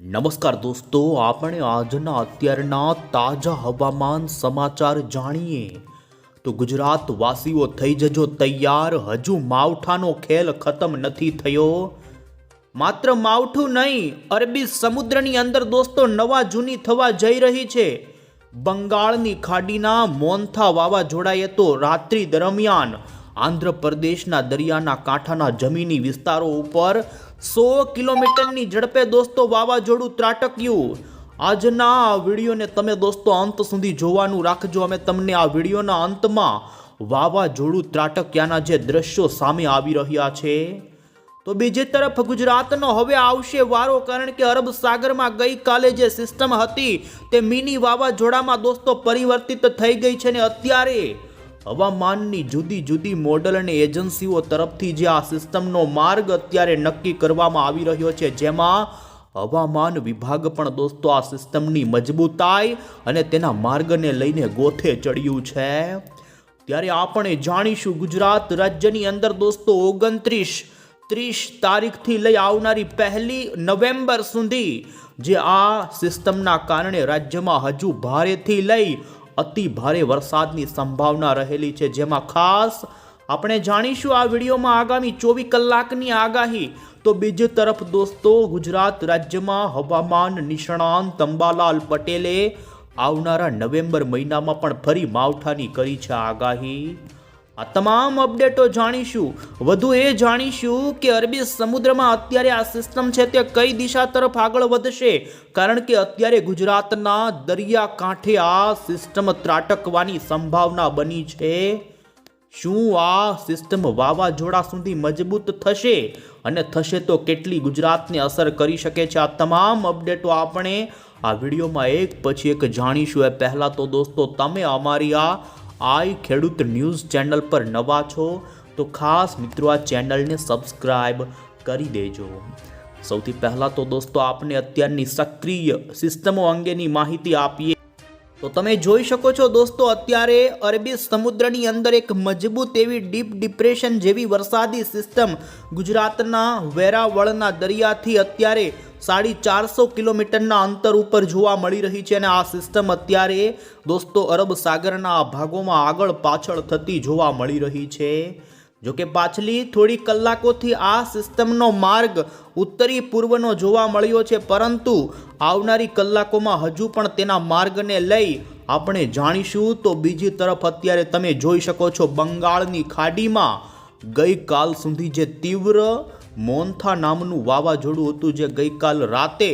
નમસ્કાર દોસ્તો, આપણે આજના અત્યારના તાજા હવામાન સમાચાર જાણીએ. તો ગુજરાત વાસીઓ થઈ જજો તૈયાર, હજુ માવઠાનો ખેલ ખતમ નથી થયો. માત્ર માવઠું નહીં, અરબી સમુદ્રની અંદર દોસ્તો નવા જૂની થવા જઈ રહી છે. બંગાળની ખાડીના મોન્થા વાવાઝોડાએ તો રાત્રિ દરમિયાન આંધ્રપ્રદેશના દરિયાના કાંઠાના જમીની વિસ્તારો ઉપર સો કિલોમીટરની ઝડપે દોસ્તો વાવાઝોડું ત્રાટક્યું. આજના આ વિડીયોને તમે દોસ્તો અંત સુધી જોવાનું રાખજો. અમે તમને આ વિડીયોના અંતમાં વાવાઝોડું ત્રાટક્યાના જે દ્રશ્યો સામે આવી રહ્યા છે. તો બીજી તરફ ગુજરાતનો હવે આવશે વારો, કારણ કે અરબ સાગરમાં ગઈકાલે જે સિસ્ટમ હતી તે મિની વાવાઝોડામાં દોસ્તો પરિવર્તિત થઈ ગઈ છે ને અત્યારે હવામાનની જુદી જુદી મોડલ અને એજન્સીઓ તરફથી જે આ સિસ્ટમનો માર્ગ અત્યારે નક્કી કરવામાં આવી રહ્યો છે, જેમાં હવામાન વિભાગ પણ દોસ્તો આ સિસ્ટમની મજબૂતાઈ અને તેના માર્ગને લઈને ગોથે ચડ્યું છે. ત્યારે આપણે જાણીશું ગુજરાત રાજ્યની અંદર દોસ્તો ઓગણત્રીસ, ત્રીસ તારીખથી લઈ આવનારી પહેલી નવેમ્બર સુધી જે આ સિસ્ટમના કારણે રાજ્યમાં હજુ ભારેથી લઈ અતિ ભારે વરસાદની સંભાવના રહેલી છે, જેમાં ખાસ આપણે જાણીશું આ વિડીયોમાં આગામી ચોવીસ કલાકની આગાહી. તો બીજી તરફ દોસ્તો, ગુજરાત રાજ્યમાં હવામાન નિષ્ણાંત અંબાલાલ પટેલે આવનારા નવેમ્બર મહિનામાં પણ ફરી માવઠાની કરી છે આગાહી. આ તમામ અપડેટો જાણીશું. વધુ એ જાણીશું કે અરબી સમુદ્રમાં અત્યારે આ સિસ્ટમ છે તે કઈ દિશા તરફ આગળ વધશે? કારણ કે અત્યારે ગુજરાતના દરિયા કાંઠે આ સિસ્ટમ ત્રાટકવાની સંભાવના બની છે. શું આ સિસ્ટમ વાવાઝોડા સુધી મજબૂત થશે? અને થશે તો કેટલી ગુજરાતને અસર કરી શકે છે? આ તમામ અપડેટો આપણે આ વિડીયોમાં એક પછી એક જાણીશું. એ પહેલાં તો દોસ્તો, તમે અમારી આ આઈ ખેડૂત ન્યૂઝ ચેનલ પર નવા છો, તો ખાસ મિત્રો આ ચેનલને સબસ્ક્રાઈબ કરી દેજો. સૌથી પહેલાં તો દોસ્તો, આપને અત્યારની સક્રિય સિસ્ટમો અંગેની માહિતી આપીએ. તો તમે જોઈ શકો છો દોસ્તો, અત્યારે અરબી સમુદ્રની અંદર એક મજબૂત એવી ડીપ ડિપ્રેશન જેવી વરસાદી સિસ્ટમ ગુજરાતના વેરાવળના દરિયાથી અત્યારે સાડી ચારસો કિલોમીટરના અંતર ઉપર જોવા મળી રહી છે અને આ સિસ્ટમ અત્યારે દોસ્તો અરબ સાગરના ભાગોમાં આગળ પાછળ થતી જોવા મળી રહી છે. જોકે પાછલી થોડી કલાકોથી આ સિસ્ટમનો માર્ગ ઉત્તરી પૂર્વનો જોવા મળ્યો છે, પરંતુ આવનારી કલાકોમાં હજુ પણ તેના માર્ગને લઈ આપણે જાણીશું. તો બીજી તરફ અત્યારે તમે જોઈ શકો છો બંગાળની ખાડીમાં ગઈકાલ સુધી જે તીવ્ર મોન્થા નામનું વાવાઝોડું હતું જે ગઈકાલ રાતે,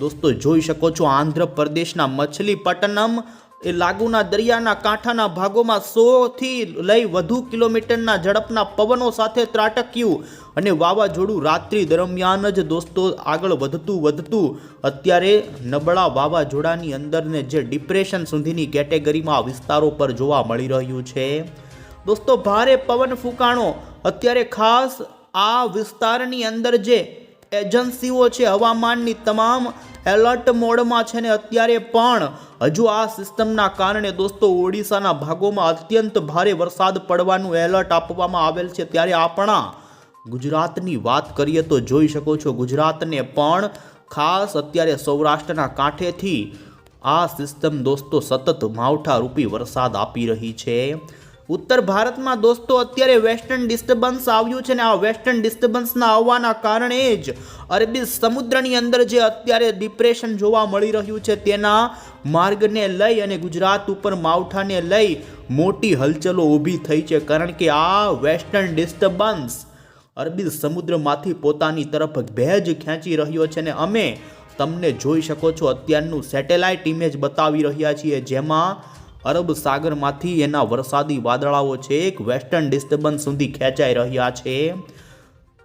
દોસ્તો જોઈ શકો છો, આંધ્રપ્રદેશના મછલીપટ્ટનમ એ લાગુના દરિયાના કાંઠાના ભાગોમાં સોથી લઈ વધુ કિલોમીટરના ઝડપના પવનો સાથે ત્રાટક્યું અને વાવાઝોડું રાત્રિ દરમિયાન જ, દોસ્તો, આગળ વધતું વધતું, અત્યારે નબળા વાવાઝોડાની અંદરને જે ડિપ્રેશન સુધીની કેટેગરીમાં વિસ્તારો પર જોવા મળી રહ્યું છે. દોસ્તો, ભારે પવન ફૂંકાણો, અત્યારે ખાસ આ વિસ્તારની અંદર જે એજન્સીઓ છે, હવામાનની તમામ એલર્ટ મોડમાં છે ને અત્યારે પણ હજુ આ સિસ્ટમના કારણે દોસ્તો ઓડિશાના ભાગોમાં અત્યંત ભારે વરસાદ પડવાનું એલર્ટ આપવામાં આવેલ છે. ત્યારે આપણા ગુજરાતની વાત કરીએ તો જોઈ શકો છો, ગુજરાતને પણ ખાસ અત્યારે સૌરાષ્ટ્રના કાંઠેથી આ સિસ્ટમ દોસ્તો સતત માવઠા રૂપી વરસાદ આપી રહી છે. ઉત્તર ભારતમાં દોસ્તો, અત્યારે વેસ્ટર્ન ડિસ્ટર્બન્સ આવ્યું છે ને આ વેસ્ટર્ન ડિસ્ટર્બન્સના આવવાના કારણે જ અરબી સમુદ્રની અંદર જે અત્યારે ડિપ્રેશન જોવા મળી રહ્યું છે તેના માર્ગને લઈ અને ગુજરાત ઉપર માવઠાને લઈ મોટી હલચલો ઊભી થઈ છે. કારણ કે આ વેસ્ટર્ન ડિસ્ટર્બન્સ અરબી સમુદ્રમાંથી પોતાની તરફ ભેજ ખેંચી રહ્યો છે ને અમે તમને જોઈ શકો છો. અત્યારનું સેટેલાઇટ ઇમેજ બતાવી રહ્યા છીએ, જેમાં અરબ સાગરમાંથી એના વરસાદી વાદળાઓ છે, એક વેસ્ટર્ન ડિસ્ટર્બન્સ સુધી ખેંચાઈ રહ્યા છે.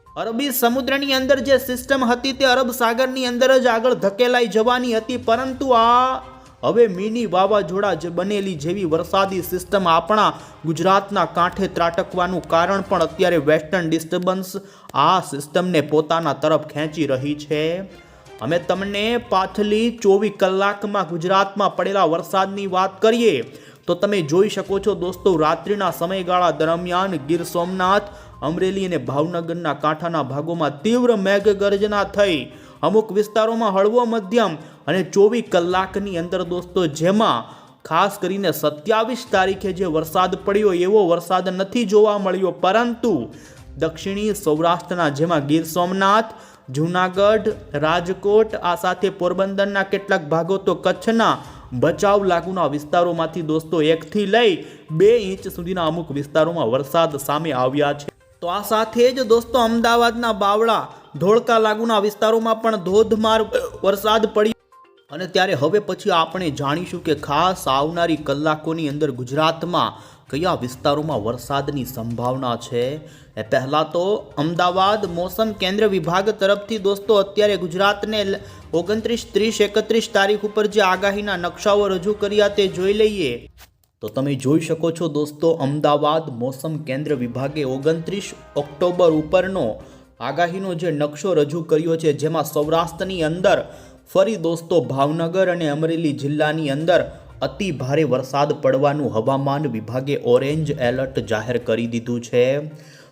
અરબી સમુદ્રની અંદર જે સિસ્ટમ હતી તે અરબ સાગરની અંદર જ આગળ ધકેલાઈ જવાની હતી, પરંતુ આ હવે મિની વાવાઝોડા જે બનેલી જેવી વરસાદી સિસ્ટમ આપણા ગુજરાતના કાંઠે ત્રાટકવાનું કારણ પણ અત્યારે વેસ્ટર્ન ડિસ્ટર્બન્સ આ સિસ્ટમને પોતાના તરફ ખેંચી રહી છે. અમે તમને પાછલી ચોવીસ કલાકમાં ગુજરાતમાં પડેલા વરસાદની વાત કરીએ તો તમે જોઈ શકો છો દોસ્તો, રાત્રિના સમયગાળા દરમિયાન ગીર સોમનાથ, અમરેલી અને ભાવનગરના કાંઠાના ભાગોમાં તીવ્ર મેઘગર્જના થઈ. અમુક વિસ્તારોમાં હળવો મધ્યમ અને ચોવીસ કલાકની અંદર દોસ્તો, જેમાં ખાસ કરીને સત્યાવીસ તારીખે જે વરસાદ પડ્યો એવો વરસાદ નથી જોવા મળ્યો. પરંતુ દક્ષિણી સૌરાષ્ટ્રના જેમાં ગીર સોમનાથ જૂનાગઢ, રાજકોટ આ સાથે પોરબંદરના કેટલાક ભાગો તો કચ્છના બચાવ લાગુના વિસ્તારોમાંથી દોસ્તો એકથી લઈ બે ઇંચ સુધીના અમુક વિસ્તારોમાં વરસાદ સામે આવ્યા છે. તો આ સાથે જ દોસ્તો અમદાવાદના બાવળા, ધોળકા લાગુના વિસ્તારોમાં પણ ધોધમાર વરસાદ પડી અને ત્યારે હવે પછી આપણે જાણીશું કે ખાસ આવનારી કલાકોની અંદર ગુજરાતમાં કયા વિસ્તારોમાં વરસાદની સંભાવના છે? એ પહેલાં તો અમદાવાદ મોસમ કેન્દ્ર વિભાગ તરફથી દોસ્તો, અત્યારે ગુજરાતને ઓગણત્રીસ, ત્રીસ, એકત્રીસ તારીખ ઉપર જે આગાહીના નકશાઓ રજૂ કર્યા તે જોઈ લઈએ. તો તમે જોઈ શકો છો દોસ્તો, અમદાવાદ મોસમ કેન્દ્ર વિભાગે ઓગણત્રીસ ઓક્ટોબર ઉપરનો આગાહીનો જે નકશો રજૂ કર્યો છે, જેમાં સૌરાષ્ટ્રની અંદર ફરી દોસ્તો ભાવનગર અને અમરેલી જિલ્લાની અંદર અતિ ભારે વરસાદ પડવાનું હવામાન વિભાગે ઓરેન્જ એલર્ટ જાહેર કરી દીધું છે.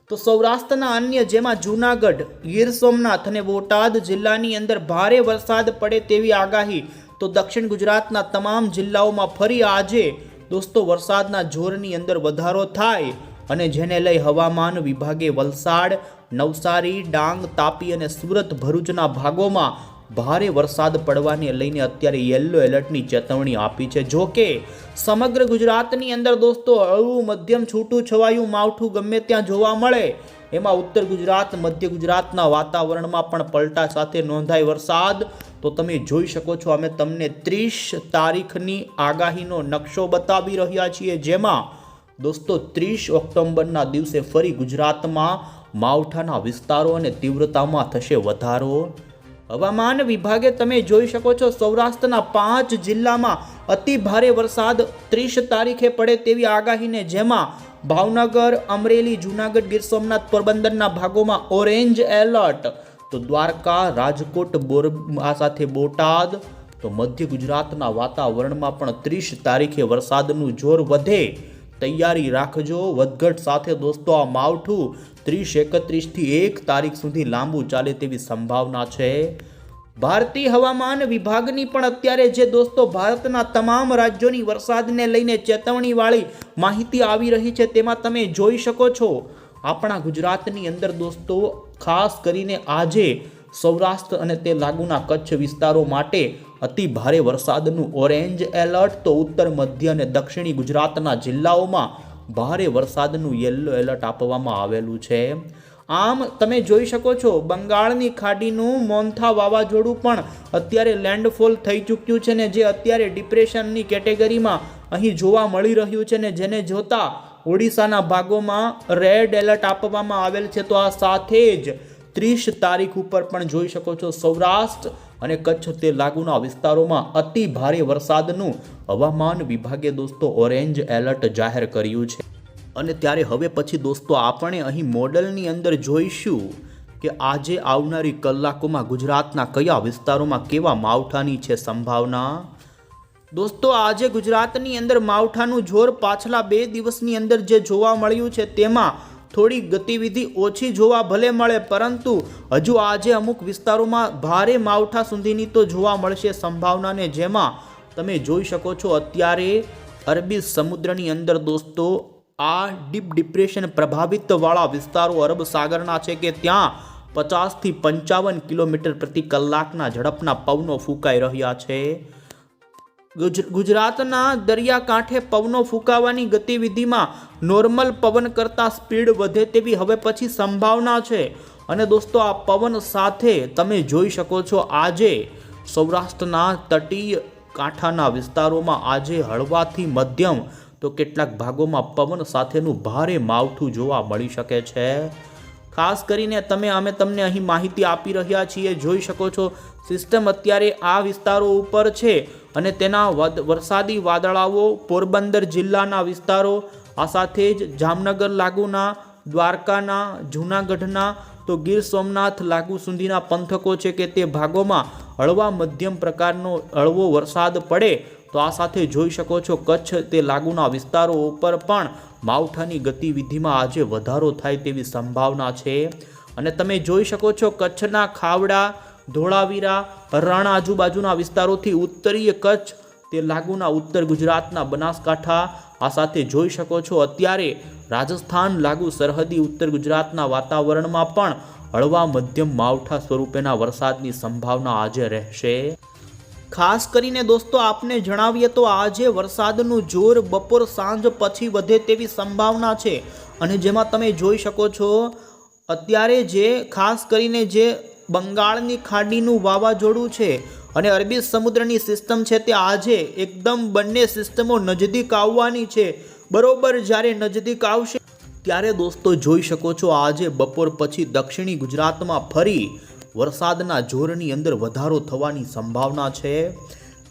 તો સૌરાષ્ટ્રના અન્ય, જેમાં જૂનાગઢ, ગીર સોમનાથ અને બોટાદ જિલ્લાની અંદર ભારે વરસાદ પડે તેવી આગાહી, તો દક્ષિણ ગુજરાતના તમામ જિલ્લાઓમાં ફરી આજે દોસ્તો વરસાદના જોરની અંદર વધારો થાય અને જેને લઈ હવામાન વિભાગે વલસાડ, નવસારી, ડાંગ, તાપી અને સુરત ભરૂચના ભાગોમાં ભારે વરસાદ પડવાને લઈને અત્યારે યલો એલર્ટની ચેતવણી આપી છે. જો કે, સમગ્ર ગુજરાતની અંદર દોસ્તો હળવું મધ્યમ, છૂટું, છવાયું, માવઠું ગમે ત્યાં જોવા મળે. એમાં ઉત્તર ગુજરાત, મધ્ય ગુજરાતના વાતાવરણમાં પણ પલટા સાથે નોંધાય વરસાદ. તો તમે જોઈ શકો છો, અમે તમને ત્રીસ તારીખની આગાહીનો નકશો બતાવી રહ્યા છીએ, જેમાં દોસ્તો, ત્રીસ ઓક્ટોબરના દિવસે ફરી ગુજરાતમાં માવઠાના વિસ્તારો અને તીવ્રતામાં થશે વધારો. હવામાન વિભાગે તમે જોઈ શકો છો, સૌરાષ્ટ્રના પાંચ જિલ્લામાં અતિ ભારે વરસાદ ત્રીસ તારીખે પડે તેવી આગાહીને જેમાં ભાવનગર, અમરેલી, જૂનાગઢ, ગીર સોમનાથ પોરબંદરના ભાગોમાં ઓરેન્જ એલર્ટ. તો દ્વારકા, રાજકોટ, બોર, આ સાથે બોટાદ, તો મધ્ય ગુજરાતના વાતાવરણમાં પણ ત્રીસ તારીખે વરસાદનું જોર વધે. તૈયારી રાખજો. વધઘટ સાથે દોસ્તો, આ માવઠું ત્રીસ એકત્રીસથી એક તારીખ સુધી લાંબુ ચાલે તેવી સંભાવના છે. ભારતીય હવામાન વિભાગની પણ અત્યારે જે દોસ્તો, ભારતના તમામ રાજ્યોની વરસાદને લઈને ચેતવણીવાળી માહિતી આવી રહી છે, તેમાં તમે જોઈ શકો છો. આપણા ગુજરાતની અંદર દોસ્તો, ખાસ કરીને આજે સૌરાષ્ટ્ર અને તે લાગુના કચ્છ વિસ્તારો માટે અતિ ભારે વરસાદનું ઓરેન્જ એલર્ટ. તો ઉત્તર, મધ્ય અને દક્ષિણી ગુજરાતના જિલ્લાઓમાં ભારે વરસાદનું યલો એલર્ટ આપવામાં આવેલું છે. આમ, તમે જોઈ શકો છો, બંગાળની ખાડીનું મોન્થા વાવાઝોડું પણ અત્યારે લેન્ડફોલ થઈ ચૂક્યું છે ને જે અત્યારે ડિપ્રેશનની કેટેગરીમાં અહીં જોવા મળી રહ્યું છે ને જેને જોતા ઓડિશાના ભાગોમાં રેડ એલર્ટ આપવામાં આવેલ છે. તો આ સાથે જ ત્રીસ તારીખ ઉપર પણ જોઈ શકો છો સૌરાષ્ટ્ર અને કચ્છ તે લાગુના વિસ્તારોમાં અતિ ભારે વરસાદનું હવામાન વિભાગે દોસ્તો ઓરેન્જ એલર્ટ જાહેર કર્યું છે. અને ત્યારે હવે પછી દોસ્તો આપણે અહીં મોડલની અંદર જોઈશું કે આજે આવનારી કલાકોમાં ગુજરાતના કયા વિસ્તારોમાં કેવા માવઠાની છે સંભાવના. દોસ્તો આજે ગુજરાતની અંદર માવઠાનું જોર પાછલા બે દિવસની અંદર જે જોવા મળ્યું છે તેમાં થોડી ગતિવિધિ ઓછી જોવા ભલે મળે, પરંતુ હજુ આજે અમુક વિસ્તારોમાં ભારે માવઠા સુધીની તો જોવા મળશે સંભાવનાને. જેમાં તમે જોઈ શકો છો, અત્યારે અરબી સમુદ્રની અંદર દોસ્તો, આ ડીપ ડિપ્રેશન પ્રભાવિતવાળા વિસ્તારો અરબ સાગરના છે કે ત્યાં પચાસથી પંચાવન કિલોમીટર પ્રતિ કલાકના ઝડપના પવનો ફૂંકાઈ રહ્યા છે. ગુજરાતના દરિયાકાંઠે પવનો ફૂંકાવાની ગતિવિધિમાં નોર્મલ પવન કરતાં સ્પીડ વધે તેવી હવે પછી સંભાવના છે. અને દોસ્તો, આ પવન સાથે તમે જોઈ શકો છો આજે સૌરાષ્ટ્રના તટીય કાંઠાના વિસ્તારોમાં આજે હળવાથી મધ્યમ તો કેટલાક ભાગોમાં પવન સાથેનું ભારે માવઠું જોવા મળી શકે છે. ખાસ કરીને તમે, અમે તમને અહીં માહિતી આપી રહ્યા છીએ, જોઈ શકો છો, સિસ્ટમ અત્યારે આ વિસ્તારો ઉપર છે અને તેના વરસાદી વાદળાઓ પોરબંદર જિલ્લાના વિસ્તારો, આ સાથે જ જામનગર લાગુના, દ્વારકાના, જૂનાગઢના, તો ગીર સોમનાથ લાગુ સુધીના પંથકો છે કે તે ભાગોમાં હળવા મધ્યમ પ્રકારનો હળવો વરસાદ પડે તો આ સાથે જોઈ શકો છો કચ્છ તે લાગુના વિસ્તારો ઉપર પણ માવઠાની ગતિવિધિમાં આજે વધારો થાય તેવી સંભાવના છે. અને તમે જોઈ શકો છો કચ્છના ખાવડા, ધોળાવીરા, રણ આજુબાજુના વિસ્તારોથી ઉત્તરીય કચ્છ, તે લાગુના ઉત્તર ગુજરાતના બનાસકાંઠા, આ સાથે જોઈ શકો છો અત્યારે રાજસ્થાન લાગુ સરહદી ઉત્તર ગુજરાતના વાતાવરણમાં પણ હળવા મધ્યમ માવઠા સ્વરૂપેના વરસાદની સંભાવના આજે રહેશે. ખાસ કરીને દોસ્તો, આપને જણાવીએ તો આજે વરસાદનું જોર બપોર સાંજ પછી વધે તેવી સંભાવના છે. અને જેમાં તમે જોઈ શકો છો, અત્યારે જે ખાસ કરીને જે બંગાળની ખાડીનું વાવાઝોડું છે અને અરબી સમુદ્રની સિસ્ટમ છે તે આજે એકદમ બંને સિસ્ટમો નજદીક આવવાની છે. બરોબર, જ્યારે નજદીક આવશે, ત્યારે દોસ્તો જોઈ શકો છો, આજે બપોર પછી દક્ષિણી ગુજરાતમાં ફરી વરસાદના જોરની અંદર વધારો થવાની સંભાવના છે.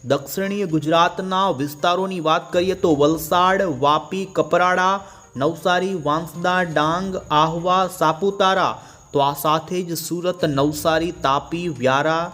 દક્ષિણીય ગુજરાતના વિસ્તારોની વાત કરીએ તો વલસાડ, વાપી, કપરાડા, નવસારી, વાંસદા, ડાંગ, આહવા, સાપુતારા, તો આ સાથે જ સુરત, નવસારી, તાપી, વ્યારા,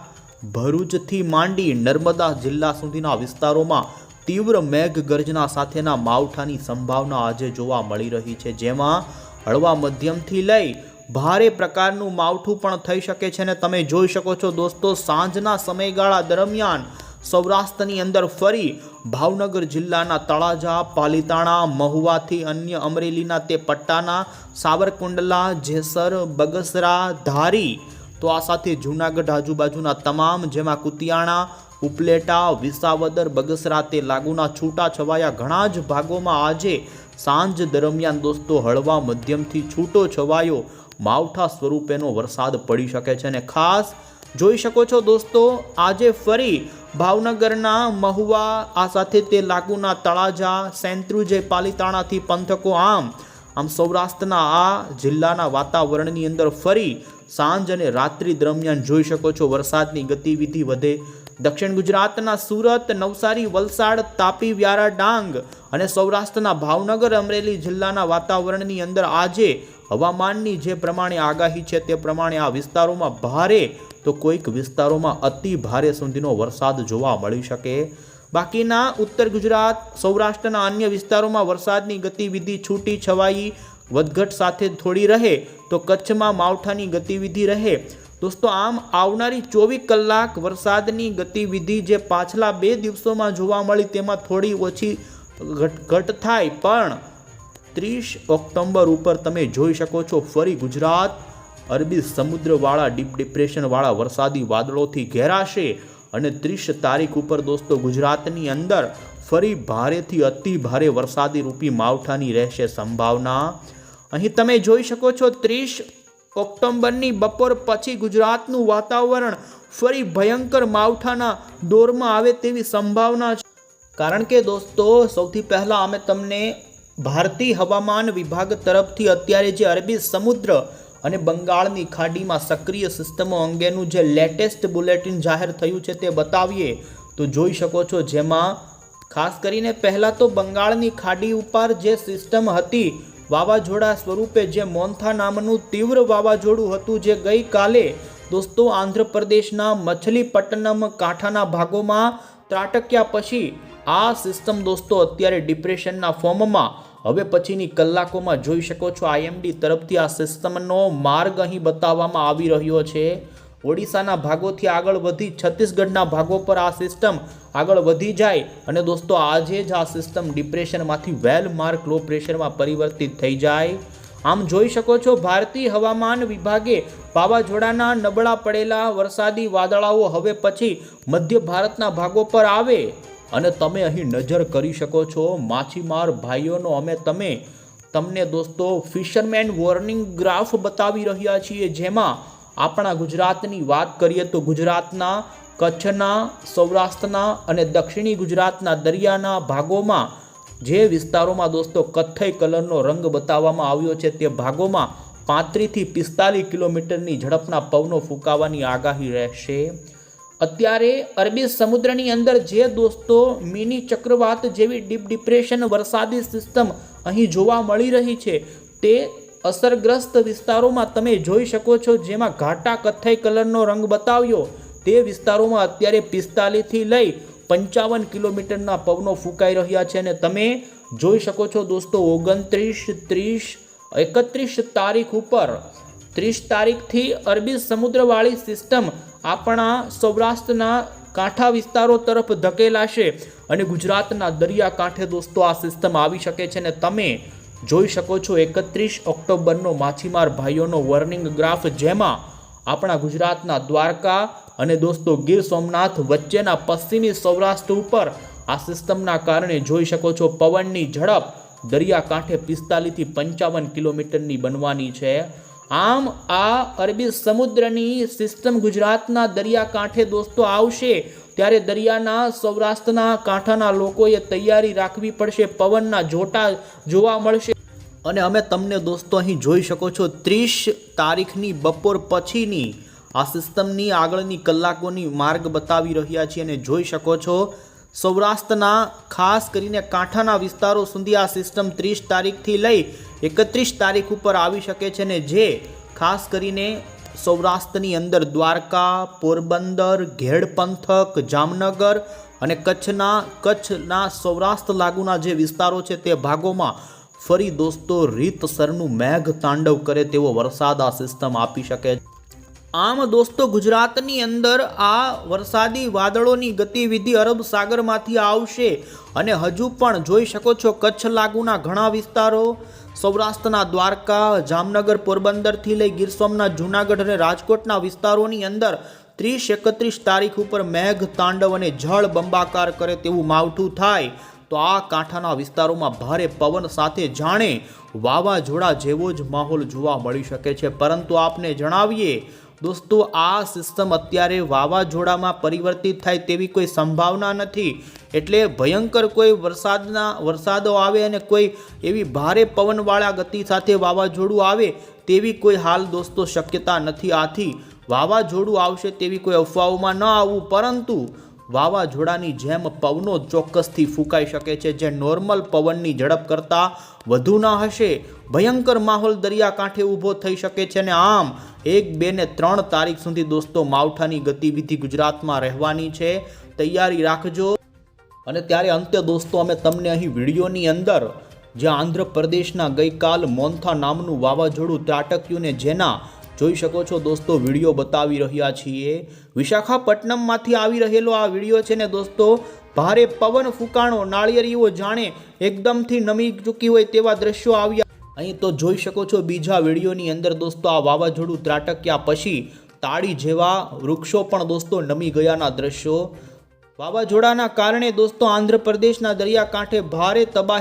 ભરૂચથી માંડી નર્મદા જિલ્લા સુધીના વિસ્તારોમાં તીવ્ર મેઘગર્જના સાથેના માવઠાની સંભાવના આજે જોવા મળી રહી છે. જેમાં હળવા મધ્યમથી લઈ ભારે પ્રકારનું માવઠું પણ થઈ શકે છે અને તમે જોઈ શકો છો દોસ્તો, સાંજના સમયગાળા દરમિયાન સૌરાષ્ટ્રની અંદર ફરી ભાવનગર જિલ્લાના તળાજા, પાલીતાણા, મહુવાથી અન્ય અમરેલીના તે પટ્ટાના, સાવરકુંડલા, જેસર, બગસરા, ધારી, તો આ સાથે જૂનાગઢ આજુબાજુના તમામ જેમાં કુતિયાણા, ઉપલેટા, વિસાવદર, બગસરા તે લાગુના છૂટા છવાયા ઘણા જ ભાગોમાં આજે સાંજ દરમિયાન દોસ્તો હળવા મધ્યમથી છૂટો છવાયો માવઠા સ્વરૂપેનો વરસાદ પડી શકે છે અને ખાસ જોઈ શકો છો દોસ્તો, આજે ફરી ભાવનગરના મહુવા, આ સાથે તે લાગુના તળાજા સેન્ત્રુજે પાલીતાણાથી પંથકો આમ આમ સૌરાષ્ટ્રના આ જિલ્લાના વાતાવરણની અંદર ફરી સાંજ અને રાત્રિ દરમિયાન જોઈ શકો છો વરસાદની ગતિવિધિ વધે. દક્ષિણ ગુજરાતના સુરત, નવસારી, વલસાડ, તાપી, વ્યારા, ડાંગ અને સૌરાષ્ટ્રના ભાવનગર, અમરેલી જિલ્લાના વાતાવરણની અંદર આજે હવામાનની જે પ્રમાણે આગાહી છે તે પ્રમાણે આ વિસ્તારોમાં ભારે તો કોઈક વિસ્તારોમાં અતિ ભારે સુધીનો વરસાદ જોવા મળી શકે. બાકીના ઉત્તર ગુજરાત, સૌરાષ્ટ્રના અન્ય વિસ્તારોમાં વરસાદની ગતિવિધિ છૂટી છવાઈ, વધઘટ સાથે થોડી રહે તો કચ્છમાં માવઠાની ગતિવિધિ રહે. દોસ્તો, આમ આવનારી ચોવીસ કલાક વરસાદની ગતિવિધિ જે પાછલા બે દિવસોમાં જોવા મળી તેમાં થોડી ઓછી ઘટ ઘટ થાય. પણ ત્રીસ ઓક્ટોબર ઉપર તમે જોઈ શકો છો ફરી ગુજરાત. અરબી સમુદ્રવાળા ડીપ ડિપ્રેશનવાળા વરસાદી વાદળોથી ઘેરાશે અને ત્રીસ તારીખ ઉપર દોસ્તો ગુજરાતની અંદર ફરી ભારેથી અતિ ભારે વરસાદી રૂપી માવઠાની રહેશે સંભાવના. અહીં તમે જોઈ શકો છો ત્રીસ ઓક્ટોબરની બપોર પછી ગુજરાતનું વાતાવરણ ફરી ભયંકર માવઠાના દોરમાં આવે તેવી સંભાવના છે. કારણ કે દોસ્તો, સૌથી પહેલાં અમે તમને ભારતીય હવામાન વિભાગ તરફથી અત્યારે જે અરબી સમુદ્ર અને બંગાળની ખાડીમાં સક્રિય સિસ્ટમો અંગેનું જે લેટેસ્ટ બુલેટિન જાહેર થયું છે તે બતાવીએ, તો જોઈ શકો છો જેમાં ખાસ કરીને પહેલાં તો બંગાળની ખાડી ઉપર જે સિસ્ટમ હતી, વાવાઝોડા સ્વરૂપે જે મોન્થા નામનું તીવ્ર વાવાઝોડું હતું જે ગઈકાલે, દોસ્તો, આંધ્રપ્રદેશના મછલીપટ્ટનમ કાંઠાના ભાગોમાં ત્રાટક્યા પછી આ સિસ્ટમ દોસ્તો અત્યારે ડિપ્રેશનના ફોર્મમાં હવે પછીની કલાકોમાં જોઈ શકો છો આઈએમડી તરફથી આ સિસ્ટમનો માર્ગ અહીં બતાવવામાં આવી રહ્યો છે. ઓડિશાના ભાગોથી આગળ વધી છત્તીસગઢના ભાગો પર આ સિસ્ટમ આગળ વધી જાય અને દોસ્તો આજે જ આ સિસ્ટમ ડિપ્રેશનમાંથી વેલ માર્ક લો પ્રેશરમાં પરિવર્તિત થઈ જાય. આમ જોઈ શકો છો ભારતીય હવામાન વિભાગે વાવાઝોડાના નબળા પડેલા વરસાદી વાદળાઓ હવે પછી મધ્ય ભારતના ભાગો પર આવે. અને તમે અહીં નજર કરી શકો છો, માછીમાર ભાઈઓનો અમે તમે, તમને દોસ્તો, ફિશરમેન વોર્નિંગ ગ્રાફ બતાવી રહ્યા છીએ, જેમાં આપણા ગુજરાતની વાત કરીએ તો ગુજરાતના, કચ્છના, સૌરાષ્ટ્રના અને દક્ષિણી ગુજરાતના દરિયાના ભાગોમાં જે વિસ્તારોમાં દોસ્તો કથ્થઈ કલરનો રંગ બતાવવામાં આવ્યો છે, તે ભાગોમાં પાંત્રીસથી પિસ્તાલીસ કિલોમીટરની ઝડપના પવનો ફૂંકાવાની આગાહી રહેશે. અત્યારે અરબી સમુદ્રની અંદર જે દોસ્તો મિની ચક્રવાત જેવી ડીપ ડિપ્રેશન વરસાદી સિસ્ટમ અહીં જોવા મળી રહી છે, તે અસરગ્રસ્ત વિસ્તારોમાં તમે જોઈ શકો છો જેમાં ઘાટા કથ્થઈ કલરનો રંગ બતાવ્યો. તે વિસ્તારોમાં અત્યારે પિસ્તાલીસથી લઈ પંચાવન કિલોમીટરના પવનો ફૂંકાઈ રહ્યા છે અને તમે જોઈ શકો છો દોસ્તો ઓગણત્રીસ, ત્રીસ, એકત્રીસ તારીખ ઉપર ત્રીસ તારીખથી અરબી સમુદ્રવાળી સિસ્ટમ આપણા સૌરાષ્ટ્રના કાંઠા વિસ્તારો તરફ ધકેલાશે અને ગુજરાતના દરિયાકાંઠે દોસ્તો આ સિસ્ટમ આવી શકે છે ને તમે જોઈ શકો છો એકત્રીસ ઓક્ટોબરનો માછીમાર ભાઈઓનો વોર્નિંગ ગ્રાફ, જેમાં આપણા ગુજરાતના દ્વારકા અને દોસ્તો ગીર સોમનાથ વચ્ચેના પશ્ચિમી સૌરાષ્ટ્ર ઉપર આ સિસ્ટમના કારણે જોઈ શકો છો પવનની ઝડપ દરિયાકાંઠે પિસ્તાલીસથી પંચાવન કિલોમીટરની બનવાની છે. આમ આ અરબી સમુદ્રની સિસ્ટમ ગુજરાતના દરિયાકાંઠે દોસ્તો આવશે. ત્યારે દરિયાના સૌરાષ્ટ્રના કાંઠાના લોકોએ તૈયારી રાખવી પડશે. પવનના જોટા જોવા મળશે. અને અમે તમને દોસ્તો અહીં જોઈ શકો છો, ત્રીસ તારીખની બપોર પછીની આ સિસ્ટમની આગળની કલાકોની માર્ગ બતાવી રહ્યા છીએ અને જોઈ શકો છો સૌરાષ્ટ્રના ખાસ કરીને કાંઠાના વિસ્તારો સુધી આ સિસ્ટમ ત્રીસ તારીખથી લઈ એકત્રીસ તારીખ ઉપર આવી શકે છે ને જે ખાસ કરીને સૌરાષ્ટ્રની અંદર દ્વારકા, પોરબંદર, ઘેડ પંથક, જામનગર અને કચ્છના કચ્છના સૌરાષ્ટ્ર લાગુના જે વિસ્તારો છે તે ભાગોમાં ફરી દોસ્તો રીતસરનું મેઘ તાંડવ કરે તેવો વરસાદ આ સિસ્ટમ આપી શકે છે. આમ દોસ્તો, ગુજરાતની અંદર આ વરસાદી વાદળોની ગતિવિધિ અરબ સાગરમાંથી આવશે અને હજુ પણ જોઈ શકો છો કચ્છ લાગુના ઘણા વિસ્તારો. સૌરાષ્ટ્રના દ્વારકા, જામનગર પોરબંદરથી લઈ ગીર સોમનાથ, જૂનાગઢ અને રાજકોટના વિસ્તારોની અંદર ત્રીસ એકત્રીસ તારીખ ઉપર મેઘ, તાંડવ અને જળ બંબાકાર કરે તેવું માવઠું થાય. તો આ કાંઠાના વિસ્તારોમાં ભારે પવન સાથે જાણે વાવાઝોડા જેવો જ માહોલ જોવા મળી શકે છે. પરંતુ આપને જણાવીએ દોસ્તો, આ સિસ્ટમ અત્યારે વાવાઝોડામાં પરિવર્તિત થાય તેવી કોઈ સંભાવના નથી. એટલે ભયંકર કોઈ વરસાદના, વરસાદો આવે અને કોઈ એવી ભારે પવનવાળા ગતિ સાથે વાવાઝોડું આવે તેવી કોઈ હાલ દોસ્તો શક્યતા નથી આથી. વાવાઝોડું આવશે તેવી કોઈ અફવાઓમાં ન આવવું પરંતુ વાવાઝોડાની જેમ પવનો ચોક્કસથી ફૂંકાઈ શકે છે. જે નોર્મલ પવનની ઝડપ કરતાં વધુ ના હશે. ભયંકર માહોલ દરિયાકાંઠે ઊભો થઈ શકે છે અને આમ એક, બે ને ત્રણ તારીખ સુધી દોસ્તો માવઠાની ગતિવિધિ ગુજરાતમાં રહેવાની છે. તૈયારી રાખજો. અને ત્યારે અંતે દોસ્તો અમે તમને અહીં વિડીયોની અંદર જ્યાં આંધ્રપ્રદેશના ગઈકાલ મોન્થા નામનું વાવાઝોડું ત્રાટક્યું ને જેના જોઈ શકો છો દોસ્તો, વીડિયો બતાવી રહ્યા છીએ. વિશાખાપટ્ટનમમાંથી આવી રહેલો આ વીડિયો છે ને દોસ્તો, ભારે પવન ફૂંકાણો, નાળિયેરીઓ જાણે એકદમથી નમી ચૂકી હોય તેવા દ્રશ્યો આવ્યા. અહીં તો જોઈ શકો છો બીજા વિડીયોની અંદર દોસ્તો, આ વાવાઝોડું ત્રાટક્યા પછી તાળી જેવા વૃક્ષો પણ દોસ્તો નમી ગયાના દ્રશ્યો. વાવાઝોડાના કારણે દોસ્તો આંધ્રપ્રદેશના દરિયાકાંઠે ભારે તબાહી